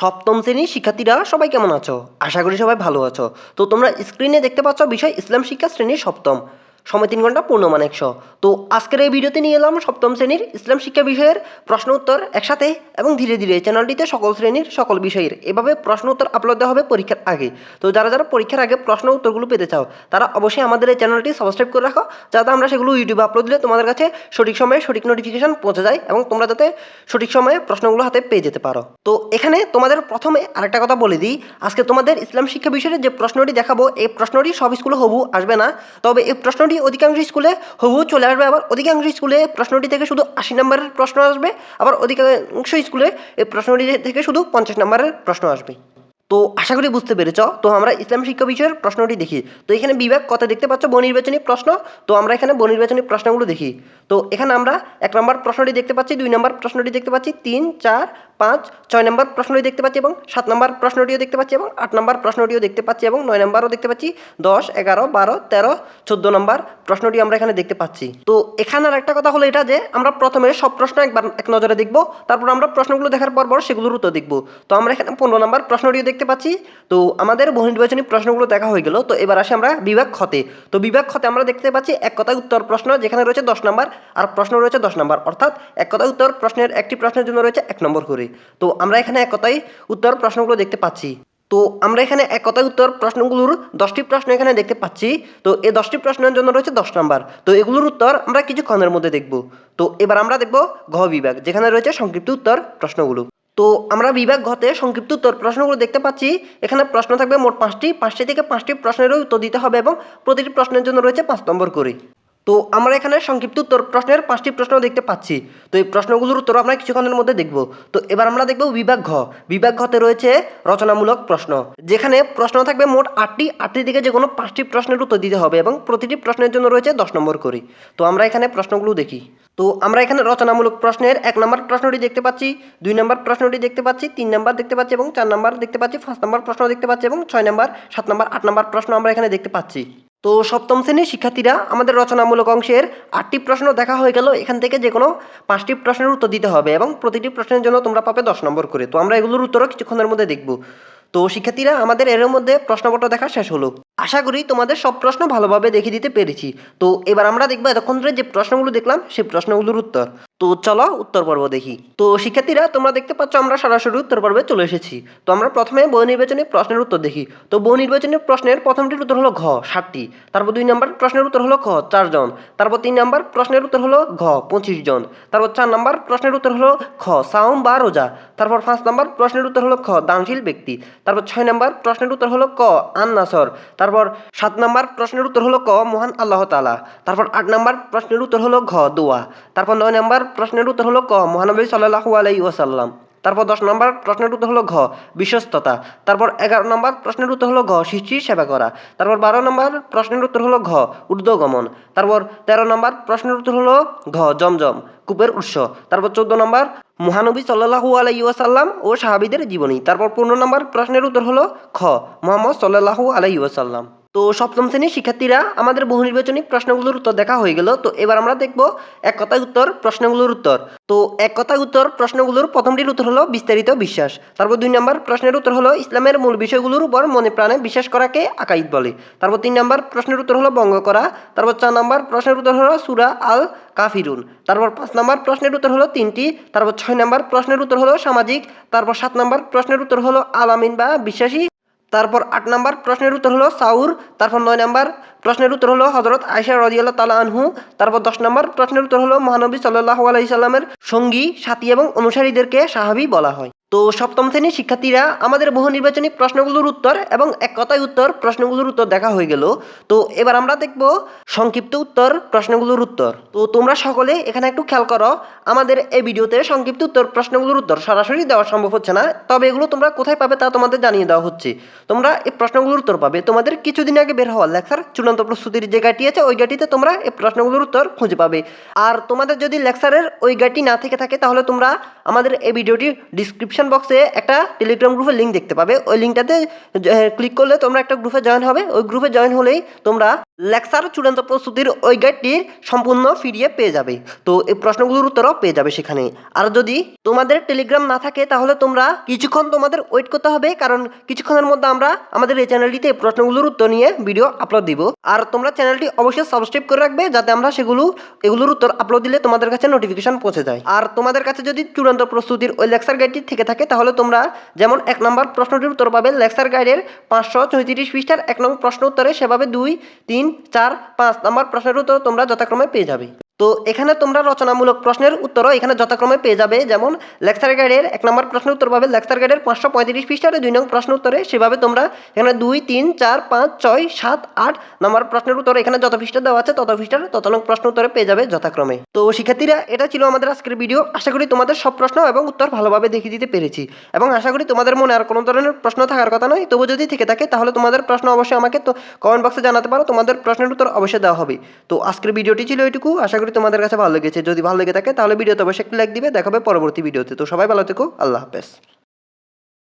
সপ্তম শ্রেণির শিক্ষার্থীরা সবাই কেমন আছো? আশা করি সবাই ভালো আছো। তো তোমরা স্ক্রিনে দেখতে পাচ্ছ বিষয় ইসলাম শিক্ষা শ্রেণির সপ্তম। সময় তিন ঘণ্টা পূর্ণমান একশো। তো আজকের এই ভিডিওতে নিয়ে এলাম সপ্তম শ্রেণির ইসলাম শিক্ষা বিষয়ের প্রশ্ন উত্তর একসাথে এবং ধীরে ধীরে চ্যানেলটিতে সকল শ্রেণির সকল বিষয়ের এভাবে প্রশ্ন উত্তর আপলোড দেওয়া হবে পরীক্ষার আগে। তো যারা যারা পরীক্ষার আগে প্রশ্ন উত্তরগুলো পেতে চাও, তারা অবশ্যই আমাদের এই চ্যানেলটি সাবস্ক্রাইব করে রাখো, যাতে আমরা সেগুলো ইউটিউবে আপলোড দিলে তোমাদের কাছে সঠিক সময়ে সঠিক নোটিফিকেশন পৌঁছে যায় এবং তোমরা যাতে সঠিক সময়ে প্রশ্নগুলো হাতে পেয়ে যেতে পারো। তো এখানে তোমাদের প্রথমে আরেকটা কথা বলে দিই, আজকে তোমাদের ইসলাম শিক্ষা বিষয়ের যে প্রশ্নটি দেখাবো, এই প্রশ্নটি সব স্কুলে হবু, আসবে না। তবে এই প্রশ্নটি অধিকাংশ স্কুলে হবু চলে আসবে, আবার অধিকাংশ স্কুলে প্রশ্নটি থেকে শুধু আশি নম্বরের প্রশ্ন আসবে, আবার অধিকাংশ স্কুলে এই প্রশ্নটি থেকে শুধু পঞ্চাশ নম্বরের প্রশ্ন আসবে। তো আশা করি বুঝতে পেরেছ। তো আমরা ইসলাম শিক্ষা বিষয়ের প্রশ্নটি দেখি। তো এখানে বিভাগ কত দেখতে পাচ্ছ? বনির্বাচনী প্রশ্ন। তো আমরা এখানে বনির্বাচনী প্রশ্নগুলো দেখি। তো এখানে আমরা এক নম্বর প্রশ্নটি দেখতে পাচ্ছি, দুই নম্বর প্রশ্নটি দেখতে পাচ্ছি, তিন, চার, পাঁচ, ছয় নম্বর প্রশ্নটি দেখতে পাচ্ছি এবং সাত নম্বর প্রশ্নটিও দেখতে পাচ্ছি এবং আট নম্বর প্রশ্নটিও দেখতে পাচ্ছি এবং নয় নম্বরও দেখতে পাচ্ছি। দশ, এগারো, বারো, তেরো, চোদ্দ নম্বর প্রশ্নটি আমরা এখানে দেখতে পাচ্ছি। তো এখানে আর একটা কথা হলো এটা যে, আমরা প্রথমে সব প্রশ্ন একবার এক নজরে দেখব, তারপর আমরা প্রশ্নগুলো দেখার পর পর সেগুলোর উত্তর দেখব। তো আমরা এখানে পনেরো নম্বর প্রশ্নটিও দেখতে পাচ্ছি। তো আমাদের বহির্বাচনী প্রশ্নগুলো দেখা হয়ে গেল। তো এবার আসি আমরা বিভাগ খতে তো বিভাগ খতে আমরা দেখতে পাচ্ছি এক কথায় উত্তর প্রশ্ন, যেখানে রয়েছে দশ নম্বর, আর প্রশ্ন রয়েছে দশ নম্বর। অর্থাৎ এক কথায় উত্তর প্রশ্নের একটি প্রশ্নের জন্য রয়েছে এক নম্বর করে। তো আমরা এখানে এক কথায় উত্তর প্রশ্নগুলো দেখতে পাচ্ছি। তো আমরা এখানে এক কথায় উত্তর প্রশ্নগুলোর দশটি প্রশ্ন এখানে দেখতে পাচ্ছি। তো এই দশটি প্রশ্নের জন্য রয়েছে দশ নম্বর। তো এগুলোর উত্তর আমরা কিছুক্ষণের মধ্যে দেখব। তো এবার আমরা দেখব ঘ বিভাগ, যেখানে রয়েছে সংক্ষিপ্ত উত্তর প্রশ্নগুলো। তো আমরা বিভাগ ঘতে সংক্ষিপ্ত উত্তর প্রশ্নগুলো দেখতে পাচ্ছি। এখানে প্রশ্ন থাকবে মোট পাঁচটি পাঁচটি থেকে পাঁচটি প্রশ্নেরও উত্তর দিতে হবে এবং প্রতিটি প্রশ্নের জন্য রয়েছে পাঁচ নম্বর করে। তো আমরা এখানে সংক্ষিপ্ত উত্তর প্রশ্নের পাঁচটি প্রশ্ন দেখতে পাচ্ছি। তো এই প্রশ্নগুলোর উত্তর আমরা কিছুক্ষণের মধ্যে দেখব। তো এবার আমরা দেখব বিভাগ ঘ। বিভাগ ঘতে রয়েছে রচনামূলক প্রশ্ন, যেখানে প্রশ্ন থাকবে মোট আটটি আটটি থেকে যে কোনো পাঁচটি প্রশ্নের উত্তর দিতে হবে এবং প্রতিটি প্রশ্নের জন্য রয়েছে দশ নম্বর করে। তো আমরা এখানে প্রশ্নগুলো দেখি। তো আমরা এখানে রচনামূলক প্রশ্নের এক নম্বর প্রশ্নটি দেখতে পাচ্ছি, দুই নম্বর প্রশ্নটি দেখতে পাচ্ছি, তিন নম্বর দেখতে পাচ্ছি এবং চার নম্বর দেখতে পাচ্ছি, পাঁচ নম্বর প্রশ্ন দেখতে পাচ্ছি এবং ছয় নম্বর, সাত নম্বর, আট নম্বর প্রশ্ন আমরা এখানে দেখতে পাচ্ছি। তো সপ্তম শ্রেণির শিক্ষার্থীরা আমাদের রচনামূলক অংশের আটটি প্রশ্ন দেখা হয়ে গেল। এখান থেকে যে কোনো পাঁচটি প্রশ্নের উত্তর দিতে হবে এবং প্রতিটি প্রশ্নের জন্য তোমরা পাবে দশ নম্বর করে। তো আমরা এগুলোর উত্তরও কিছুক্ষণের মধ্যে দেখব। তো শিক্ষার্থীরা, আমাদের এর মধ্যে প্রশ্নপত্র দেখা শেষ হলো। আশা করি তোমাদের সব প্রশ্ন ভালোভাবে দেখিয়ে দিতে পেরেছি। তো এবার আমরা দেখব এতক্ষণ ধরে যে প্রশ্নগুলো দেখলাম সেই প্রশ্নগুলোর উত্তর। তো চলো উত্তর পর্ব দেখি। তো শিক্ষার্থীরা, তোমরা দেখতে পাচ্ছ আমরা সরাসরি উত্তর পর্বে চলে এসেছি। তো আমরা প্রথমে বহু নির্বাচনী প্রশ্নের উত্তর দেখি। তো বহু নির্বাচনী প্রশ্নের প্রথমটির উত্তর হলো ঘ ষাটটি তারপর দুই নম্বর প্রশ্নের উত্তর হলো খ চারজন তারপর তিন নম্বর প্রশ্নের উত্তর হলো ঘ, পঁচিশ জন। তারপর চার নম্বর প্রশ্নের উত্তর হলো খ, সাওম বা রোজা। তারপর পাঁচ নম্বর প্রশ্নের উত্তর হলো খ, দানশীল ব্যক্তি। তারপর ছয় নম্বর প্রশ্নের উত্তর হলো ক, আন নাসর। তারপর সাত নম্বর প্রশ্নের উত্তর হলো ক, মহান আল্লাহ তালা তারপর আট নম্বর প্রশ্নের উত্তর হলো ঘ, দোয়া। তারপর নয় নম্বর প্রশ্নের উত্তর হলো ক, মহানবী সাল্লাহু আলাই ওয়াসাল্লাম। তারপর দশ নম্বর প্রশ্নের উত্তর হলো ঘ, বিশ্বস্ততা। তারপর এগারো নম্বর প্রশ্নের উত্তর হলো ঘ শিষ্টির সেবা করা। তারপর বারো নম্বর প্রশ্নের উত্তর হলো ঘ ঊর্ধ্বগমন তারপর তেরো নম্বর প্রশ্নের উত্তর হলো ঘ, জমজম, কূপের উৎস। তারপর চোদ্দ নম্বর মহানবী সাল্লাহু আলাই ওয়াসাল্লাম ও সাহাবিদের জীবনী। তারপর পনেরো নম্বর প্রশ্নের উত্তর হলো খ, মোহাম্মদ সাল্লাহু আলাই ওয়াসাল্লাম। তো সপ্তম শ্রেণির শিক্ষার্থীরা আমাদের বহু নির্বাচনী প্রশ্নগুলোর উত্তর দেখা হয়ে গেল। তো এবার আমরা দেখব এক কথায় উত্তর প্রশ্নগুলোর উত্তর। তো এক কথায় উত্তর প্রশ্নগুলোর প্রথমটির উত্তর হলো বিস্তারিত বিশ্বাস। তারপর দুই নম্বর প্রশ্নের উত্তর হলো ইসলামের মূল বিষয়গুলোর উপর মনে প্রাণে বিশ্বাস করাকে আকাইদ বলে। তারপর তিন নম্বর প্রশ্নের উত্তর হলো বঙ্গ করা। তারপর চার নম্বর প্রশ্নের উত্তর হলো সুরা আল কাফিরুন তারপর পাঁচ নম্বর প্রশ্নের উত্তর হলো তিনটি। তারপর ছয় নম্বর প্রশ্নের উত্তর হলো সামাজিক। তারপর সাত নম্বর প্রশ্নের উত্তর হলো আলামিন বা বিশ্বাসী তারপর আট নম্বর প্রশ্নের উত্তর হলো সাউর, তারপর নয় নম্বর প্রশ্নের উত্তর হলো হজরত আয়সা রজিয়াল তালা আনহু, তারপর দশ নম্বর প্রশ্নের উত্তর হলো মহানবী সাল্লাহ আলাইসাল্লামের সঙ্গী, সাথী এবং অনুসারীদেরকে সাহাবি বলা হয়। তো সপ্তম শ্রেণির শিক্ষার্থীরা আমাদের বহু নির্বাচনী প্রশ্নগুলোর উত্তর এবং এক কথায় উত্তর প্রশ্নগুলোর উত্তর দেখা হয়ে গেল। তো এবার আমরা দেখব সংক্ষিপ্ত উত্তর প্রশ্নগুলোর উত্তর। তো তোমরা সকলে এখানে একটু খেয়াল করো, আমাদের এই ভিডিওতে সংক্ষিপ্ত উত্তর প্রশ্নগুলোর উত্তর সরাসরি দেওয়া সম্ভব হচ্ছে না, তবে এগুলো তোমরা কোথায় পাবে তা তোমাদের জানিয়ে দেওয়া হচ্ছে। তোমরা এই প্রশ্নগুলোর উত্তর পাবে। তোমাদের কিছুদিন আগে বের হওয়া লেকচার চূড়ান্ত প্রস্তুতির যে গাটি আছে, ওই গাটিতে তোমরা এই প্রশ্নগুলোর উত্তর খুঁজে পাবে। আর তোমাদের যদি লেকচারের ওই গাটি না থেকে থাকে, তাহলে তোমরা আমাদের এই ভিডিওটির ডিসক্রিপশন বক্সে একটা টেলিগ্রাম গ্রুপের লিঙ্ক দেখতে পাবে। ওই লিঙ্কটাতে ক্লিক করলে তোমরা একটা গ্রুপে জয়েন হবে। ওই গ্রুপে জয়েন হলেই তোমরা লেকচার চূড়ান্ত প্রস্তুতির ওই গাইডটির সম্পূর্ণ ফিরিয়ে পেয়ে যাবে। তো এই প্রশ্নগুলোর উত্তরও পেয়ে যাবে সেখানে। আর যদি তোমাদের টেলিগ্রাম না থাকে, তাহলে তোমরা কিছুক্ষণ তোমাদের ওয়েট করতে হবে, কারণ কিছুক্ষণের মধ্যে আমরা আমাদের এই চ্যানেলটিতে প্রশ্নগুলোর উত্তর নিয়ে ভিডিও আপলোড দিব। আর তোমরা চ্যানেলটি অবশ্যই সাবস্ক্রাইব করে রাখবে, যাতে আমরা সেগুলো, এগুলোর উত্তর আপলোড দিলে তোমাদের কাছে নোটিফিকেশন পৌঁছে যায়। আর তোমাদের কাছে যদি চূড়ান্ত প্রস্তুতির ওই লেকচার গাইডটি থেকে থাকে, তাহলে তোমরা যেমন এক নম্বর প্রশ্নটির উত্তর পাবে, লেকচার গাইডের পাঁচশো চৌত্রিশ পৃষ্ঠার এক নম্বর প্রশ্ন উত্তরে সেভাবে দুই, তিন চার পাঁচ নম্বর প্রশ্নের উত্তর তোমরা যথাক্রমে পেয়ে যাবে। তো এখানে তোমরা রচনামূলক প্রশ্নের উত্তরও এখানে যথাক্রমে পেয়ে যাবে। যেমন, লেকচার গাইডের এক নম্বর প্রশ্নের উত্তর পাবে। লেকচার গাইডের পাঁচশো পঁয়ত্রিশ পৃষ্ঠার দুই নম্বর প্রশ্ন উত্তরে সেভাবে তোমরা এখানে দুই, তিন, চার, পাঁচ, ছয়, সাত, আট নম্বর প্রশ্নের উত্তর এখানে যত পৃষ্ঠা দেওয়া আছে তত পৃষ্ঠার তত নং প্রশ্ন উত্তরে পেয়ে যাবে যথাক্রমে। তো শিক্ষার্থীরা, এটা ছিল আমাদের আজকের ভিডিও আশা করি তোমাদের সব প্রশ্ন এবং উত্তর ভালোভাবে দেখিয়ে দিতে পেরেছি। এবং আশা করি তোমাদের মনে আর কোনো ধরনের প্রশ্ন থাকার কথা নয়। তবু যদি থেকে থাকে, তাহলে তোমাদের প্রশ্ন অবশ্যই আমাকে তো কমেন্ট বক্সে জানাতে পারো। তোমাদের প্রশ্নের উত্তর অবশ্যই দেওয়া হবে। তো আজকের ভিডিওটি ছিল এটুকু। আশা করি তোমাদের কাছে ভালো লেগেছে। যদি ভালো লেগে থাকে তাহলে ভিডিওতে অবশ্যই একটি লাইক দিবে। দেখাবে পরবর্তী ভিডিওতে। তো সবাই ভালো থেকো। আল্লাহ হাফেজ।